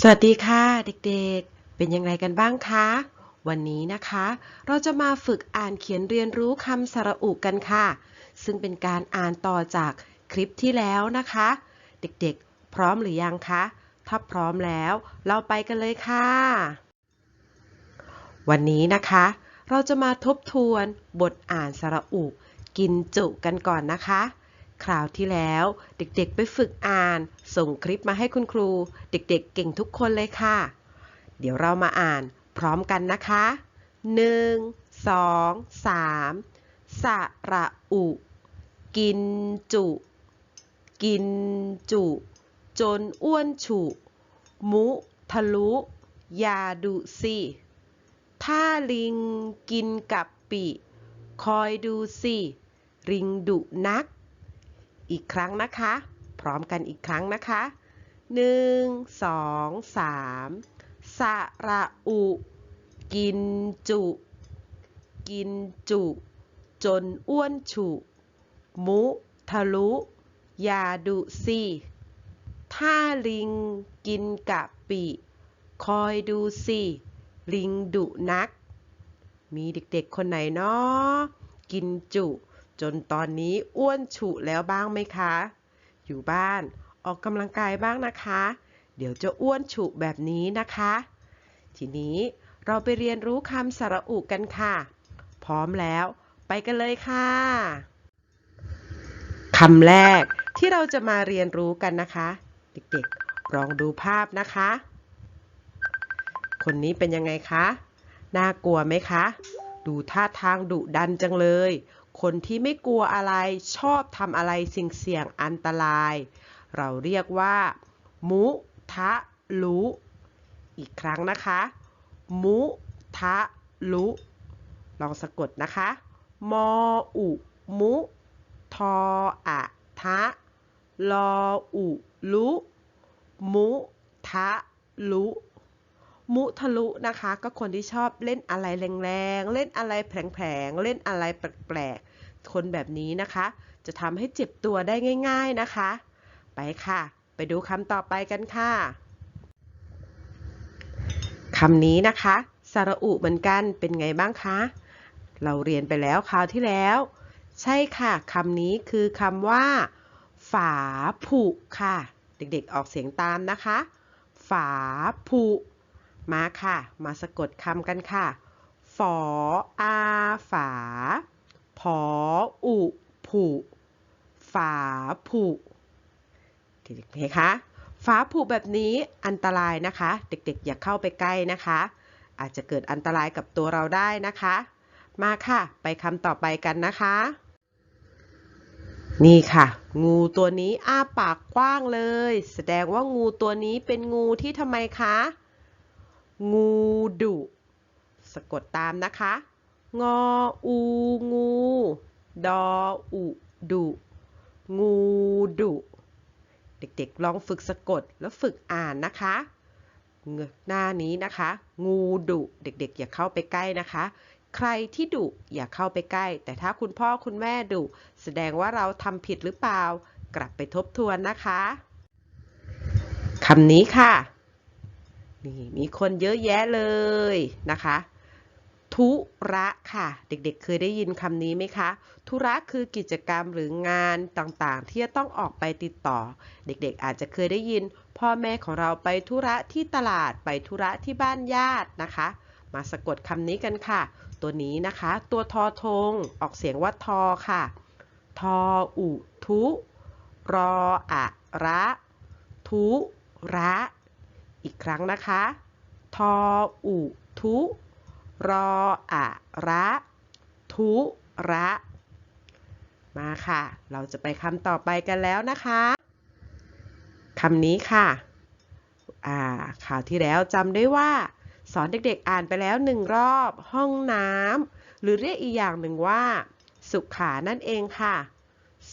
สวัสดีค่ะเด็กๆ เป็นยังไงกันบ้างคะ วันนี้นะคะ เราจะมาฝึกอ่านเขียนเรียนรู้คำสระอุกันค่ะ ซึ่งเป็นการอ่านต่อจากคลิปที่แล้วนะคะ เด็กๆ พร้อมหรือยังคะ ถ้าพร้อมแล้วเราไปกันเลยค่ะ วันนี้นะคะ เราจะมาทบทวนบทอ่านสระอุกินจุกันก่อนนะคะ คราวที่แล้ว เด็กๆไปฝึกอ่าน ส่งคลิปมาให้คุณครู เด็กๆเก่งทุกคนเลยค่ะ เดี๋ยวเรามาอ่านพร้อมกันนะคะ 1 2 3 สระอุ กินจุ กินจุ จนอ้วนฉุ มุทะลุ ยาดุสิถ้าลิงกินกับปิคอยดูสิ ริงดุนัก อีกครั้งนะคะ พร้อมกันอีกครั้งนะคะหนึ่งสองสามสระอุ กินจุ กินจุ จนอ้วนฉุ มุทะลุ ยาดุสิถ้าลิงกินกะปิ คอยดูสิ ลิงดุนัก มีเด็กๆคนไหนเนาะกินจุ จนตอนนี้อ้วนฉุแล้วบ้างไหมคะ อยู่บ้านออกกำลังกายบ้างนะคะ เดี๋ยวจะอ้วนฉุแบบนี้นะคะ ทีนี้เราไปเรียนรู้คำสระอุกันค่ะ พร้อมแล้วไปกันเลยค่ะคำแรกที่เราจะมาเรียนรู้กันนะคะ เด็กๆลองดูภาพนะคะ คนนี้เป็นยังไงคะ น่ากลัวไหมคะ ดูท่าทางดุดันจังเลย คนที่ไม่กลัวอะไรชอบทำอะไรสิ่งเสี่ยงอันตราย เราเรียกว่า มุทะลุอีกครั้งนะคะ มุทะลุ ลองสะกดนะคะ มออุ มุทออะทะลออุลุ มุทะลุ มุทะลุนะคะ ก็คนที่ชอบเล่นอะไรแรงๆ เล่นอะไรแผลงๆ เล่นอะไรแปลกๆ คนแบบนี้นะคะ จะทำให้เจ็บตัวได้ง่าย ๆนะคะ ไปค่ะ ไปดูคำต่อไปกันค่ะคำนี้นะคะสระอุเหมือนกันเป็นไงบ้างคะ เราเรียนไปแล้วคราวที่แล้ว ใช่ค่ะคำนี้คือคำว่า ฝาผุค่ะ เด็กๆออกเสียงตามนะคะ ฝาผุ มาค่ะ มาสะกดคำกันค่ะ ฝออาฝา ผออุผุ ฝาผุเด็กๆเห็นคะฝาผุแบบนี้อันตรายนะคะ เด็กๆ อย่าเข้าไปใกล้นะคะ อาจจะเกิดอันตรายกับตัวเราได้นะคะ มาค่ะ ไปคำต่อไปกันนะคะ นี่ค่ะ งูตัวนี้อ้าปากกว้างเลย แสดงว่างูตัวนี้เป็นงูที่ทำไมคะ งูดุ สะกดตามนะคะ งออูงู ดออุดุ งูดุ เด็กๆ ลองฝึกสะกดแล้วฝึกอ่านนะคะหน้านี้นะคะ งูดุ เด็กๆ อย่าเข้าไปใกล้นะคะ ใครที่ดุอย่าเข้าไปใกล้ แต่ถ้าคุณพ่อคุณแม่ดุแสดงว่าเราทำผิดหรือเปล่า กลับไปทบทวนนะคะคำนี้ค่ะ นี่มีคนเยอะแยะเลยนะคะ ธุระค่ะ เด็กๆเคยได้ยินคำนี้ไหมคะ ธุระคือกิจกรรมหรืองานต่างๆ ที่จะต้องออกไปติดต่อ เด็กๆ อาจจะเคยได้ยิน พ่อแม่ของเราไปธุระที่ตลาดไปธุระที่บ้านญาตินะคะ มาสะกดคำนี้กันค่ะ ตัวนี้นะคะ ตัวทอทง ออกเสียงว่าทอค่ะ ทออุทุรออะระ ทุระ อีกครั้งนะคะ ทออุทุ รออะระ ทุระ มาค่ะ เราจะไปคำต่อไปกันแล้วนะคะคำนี้ค่ะอ่าข่าวที่แล้วจำได้ว่า สอนเด็กๆอ่านไปแล้วหนึ่งรอบ ห้องน้ำหรือเรียกอีกอย่างหนึ่งว่า สุขานั่นเองค่ะ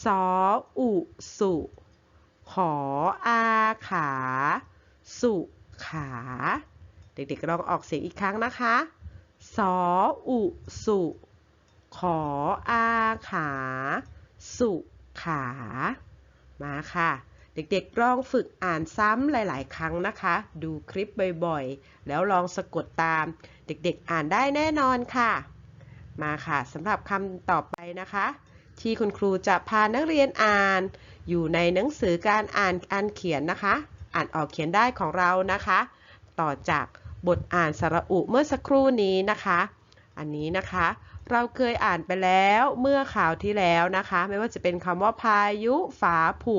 สออุสุ ขออาขา สุ ขา เด็กๆลองออกเสียงอีกครั้งนะคะ สออุสุ ขออาขา สุขา มาค่ะ เด็กๆลองฝึกอ่านซ้ำหลายๆ ครั้งนะคะ ดูคลิปบ่อยๆ แล้วลองสะกดตาม เด็กๆอ่านได้แน่นอนค่ะ มาค่ะสำหรับคำต่อไปนะคะ ที่คุณครูจะพานักเรียนอ่าน อยู่ในหนังสือการอ่านอ่านเขียนนะคะ อ่านออกเขียนได้ของเรานะคะ ต่อจากบทอ่านสระอุเมื่อสักครู่นี้นะคะ อันนี้นะคะ เราเคยอ่านไปแล้วเมื่อข่าวที่แล้วนะคะ ไม่ว่าจะเป็นคำว่าพายุ ฝาผุ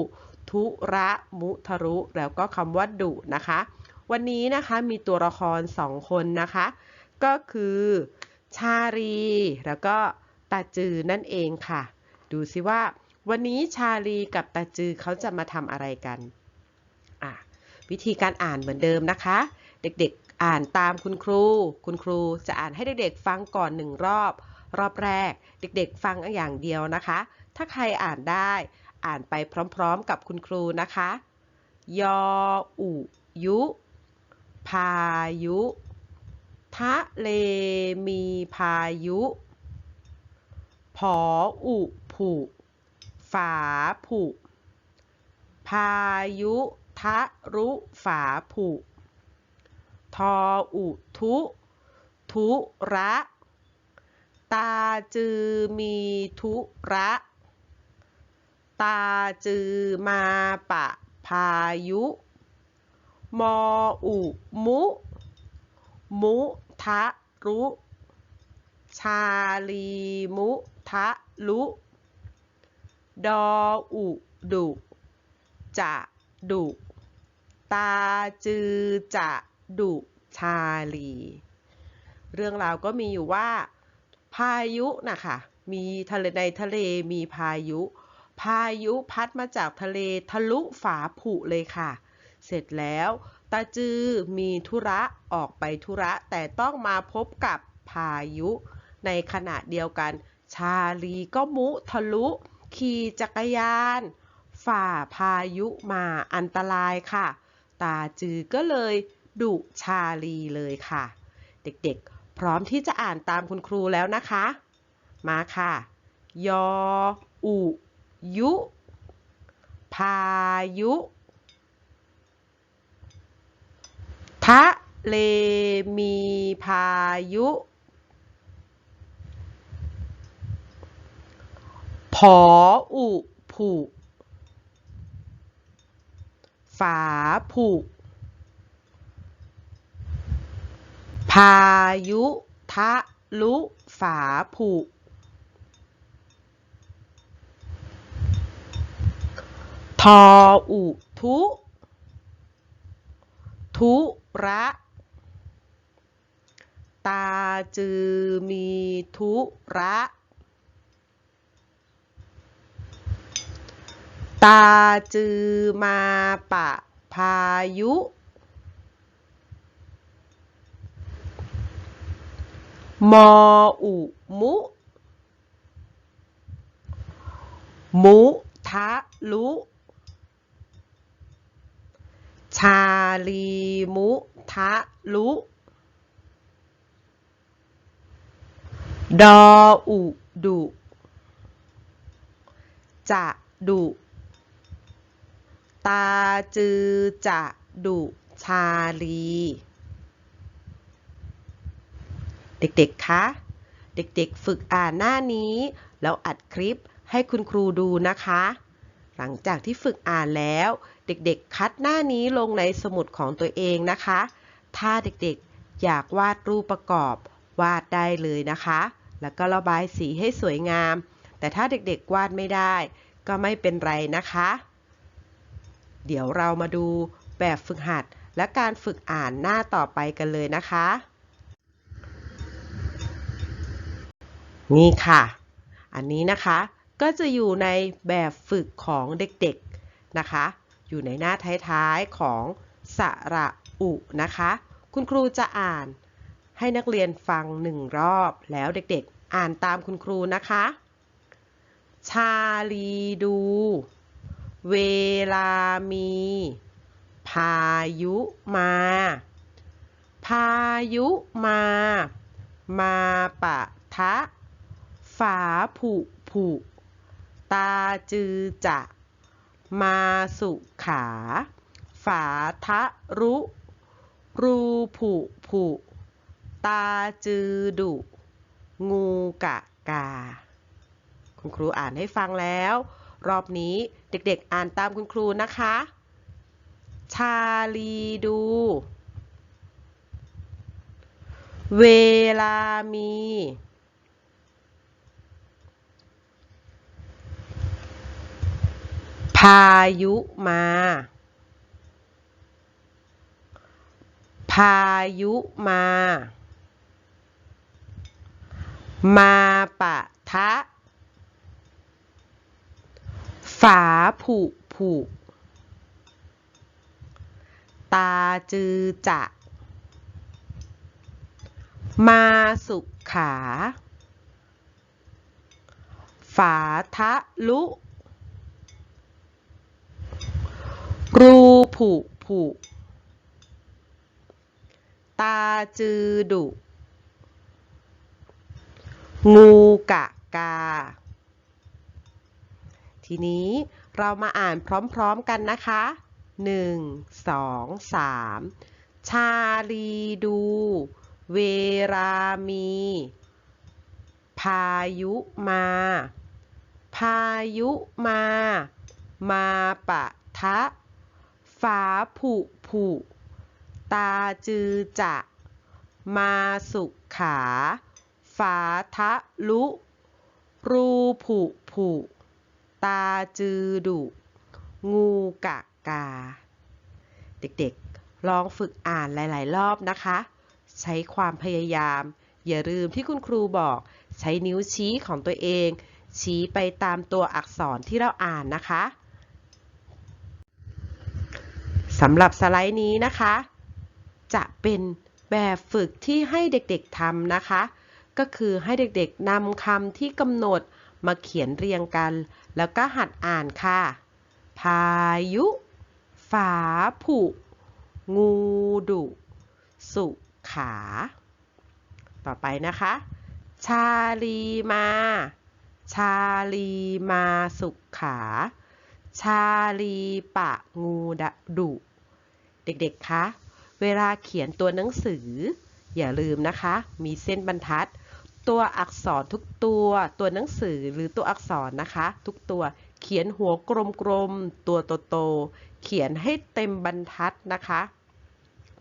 ทุระมุทะรุ แล้วก็คำว่าดุนะคะ วันนี้นะคะมีตัวละครสองคนนะคะ ก็คือชาลีแล้วก็ตาจือนั่นเองค่ะ ดูสิว่า วันนี้ชาลีกับตาจือเขาจะมาทำอะไรกัน วิธีการอ่านเหมือนเดิมนะคะ เด็กๆอ่านตามคุณครู คุณครูจะอ่านให้เด็กๆฟังก่อนหนึ่งรอบ รอบแรก เด็กๆ ฟังอย่างเดียวนะคะ ถ้าใครอ่านได้อ่านไปพร้อมๆ กับคุณครูนะคะ ยออุยุ พายุ ทะเลมีพายุ ผออุผุฝาผุ พายุ ทะรุฝาผุ ทออุทุ ทุระ ตาจือมีทุระ ตาจือมาปะพายุ มออุมุ มุทะรุ ชาลีมุทะลุดออุดุจะดุ ตาจือจะดุชาลี เรื่องราวก็มีอยู่ว่า พายุนะคะมีทะเลในทะเลมีพายุ พายุพัดมาจากทะเลทะลุฝาผุเลยค่ะ เสร็จแล้วตาจือมีธุระออกไปธุระแต่ต้องมาพบกับพายุ ในขณะเดียวกัน ชาลีก็มุทะลุ ขี่จักรยาน ฝ่าพายุมาอันตรายค่ะ ตาจือก็เลยดุชาลีเลยค่ะ เด็กๆ พร้อมที่จะอ่านตามคุณครูแล้วนะคะ มาค่ะ ยอ อุ ยุ พายุ ทะเลมีพายุ ผอ อุ ผุ ฝาผุ พายุทะลุฝาผุ ทออุทุ ทุระ ตาจือมีทุระ ตาจือมาปะพายุ มออุมุ มุทะลุ ชาลีมุทะลุ ดออุดุ จะดุ ตาจือจะดุชาลี เด็กๆ คะ เด็กๆ ฝึกอ่านหน้านี้ แล้วอัดคลิปให้คุณครูดูนะคะ หลังจากที่ฝึกอ่านแล้ว เด็กๆ คัดหน้านี้ลงในสมุดของตัวเองนะคะ ถ้าเด็กๆ อยากวาดรูปประกอบ วาดได้เลยนะคะ แล้วก็ระบายสีให้สวยงาม แต่ถ้าเด็กๆ วาดไม่ได้ ก็ไม่เป็นไรนะคะ เดี๋ยวเรามาดูแบบฝึกหัด และการฝึกอ่านหน้าต่อไปกันเลยนะคะ นี่ค่ะ อันนี้นะคะก็จะอยู่ในแบบฝึกของเด็กๆนะคะ อยู่ในหน้าท้ายๆของสระอุนะคะ คุณครูจะอ่านให้นักเรียนฟังหนึ่งรอบแล้วเด็กๆ อ่านตามคุณครูนะคะ ชาลีดู เวลามี พายุมา พายุมา มาปะทะ ฝาผุผุ ตาจือจะ มาสุขา ฝาทะรุ รูผุผุ ตาจือดุ งูกะกา คุณครูอ่านให้ฟังแล้ว รอบนี้เด็กๆอ่านตามคุณครูนะคะ ชาลีดู เวลามี พายุมา พายุมา มาปะทะ ฝาผุผุตาจือจะ มาสุขขา ฝาทะลุ รูผุผุตาจือดุ งูกะกา ทีนี้เรามาอ่านพร้อมๆกันนะคะ 1 2 3 ชาลีดู เวลามี พายุมา พายุมา มาปะทะฝาผุผุ ตาจือจะ มาสุขขา ฝาทะลุ รูผุผุ ตาจือดุ งูกะกา เด็กๆ ลองฝึกอ่านหลาย ๆ รอบนะคะ ใช้ความพยายาม อย่าลืมที่คุณครูบอก ใช้นิ้วชี้ของตัวเอง ชี้ไปตามตัวอักษรที่เราอ่านนะคะสำหรับสไลด์นี้นะคะ จะเป็นแบบฝึกที่ให้เด็กๆทำนะคะ ก็คือให้เด็กๆนำคำที่กำหนด มาเขียนเรียงกัน แล้วก็หัดอ่านค่ะ พายุ ฝาผุ งูดุ สุขา ต่อไปนะคะ ชาลีมา ชาลีมาสุขา ชาลีปะงูดดุ เด็กๆ คะ เวลาเขียนตัวหนังสือ อย่าลืมนะคะ มีเส้นบรรทัด ตัวอักษรทุกตัวตัวหนังสือหรือตัวอักษรนะคะ ทุกตัวเขียนหัวกลมๆตัวโตๆเขียนให้เต็มบรรทัดนะคะ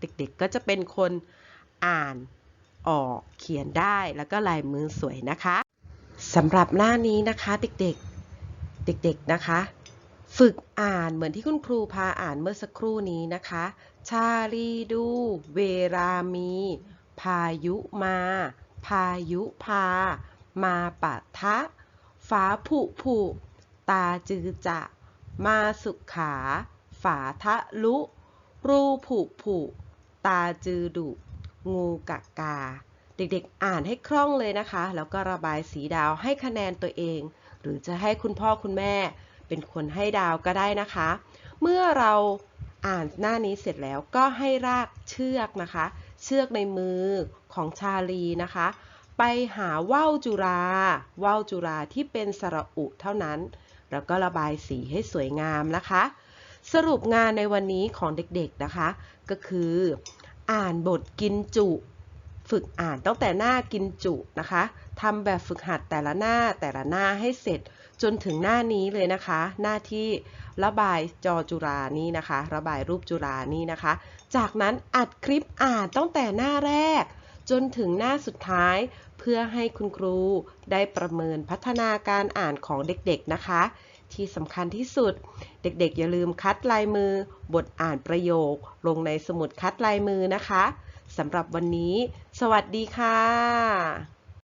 เด็กๆก็จะเป็นคนอ่านออกเขียนได้แล้วก็ลายมือสวยนะคะสำหรับหน้านี้นะคะเด็กๆเด็กๆนะคะ ฝึกอ่านเหมือนที่คุณครูพาอ่านเมื่อสักครู่นี้นะคะ ชาลีดู เวลามี พายุมา พายุพา มาปะทะฝาผุผุ ตาจือจะ มาสุขขา ฝาทะลุ รูผุผุ ตาจือดุ งูกะกา เด็กๆอ่านให้คล่องเลยนะคะ แล้วก็ระบายสีดาวให้คะแนนตัวเอง หรือจะให้คุณพ่อคุณแม่เป็นคนให้ดาวก็ได้นะคะ เมื่อเราอ่านหน้านี้เสร็จแล้วก็ให้รากเชือกนะคะ เชือกในมือของชาลีนะคะ ไปหาว่าวจุราว่าวจุราที่เป็นสระอุเท่านั้น แล้วก็ระบายสีให้สวยงามนะคะ สรุปงานในวันนี้ของเด็กๆนะคะ ก็คือ อ่านบทกินจุ ฝึกอ่านตั้งแต่หน้ากินจุนะคะทำแบบฝึกหัดแต่ละหน้าแต่ละหน้าให้เสร็จ จนถึงหน้านี้เลยนะคะ หน้าที่ระบายจอจุรานี่นะคะ ระบายรูปจุรานี่นะคะ จากนั้นอัดคลิปอ่านตั้งแต่หน้าแรก จนถึงหน้าสุดท้าย เพื่อให้คุณครูได้ประเมินพัฒนาการอ่านของเด็กๆนะคะ ที่สำคัญที่สุด เด็กๆ อย่าลืมคัดลายมือ บทอ่านประโยค ลงในสมุดคัดลายมือนะคะสำหรับวันนี้ สวัสดีค่ะ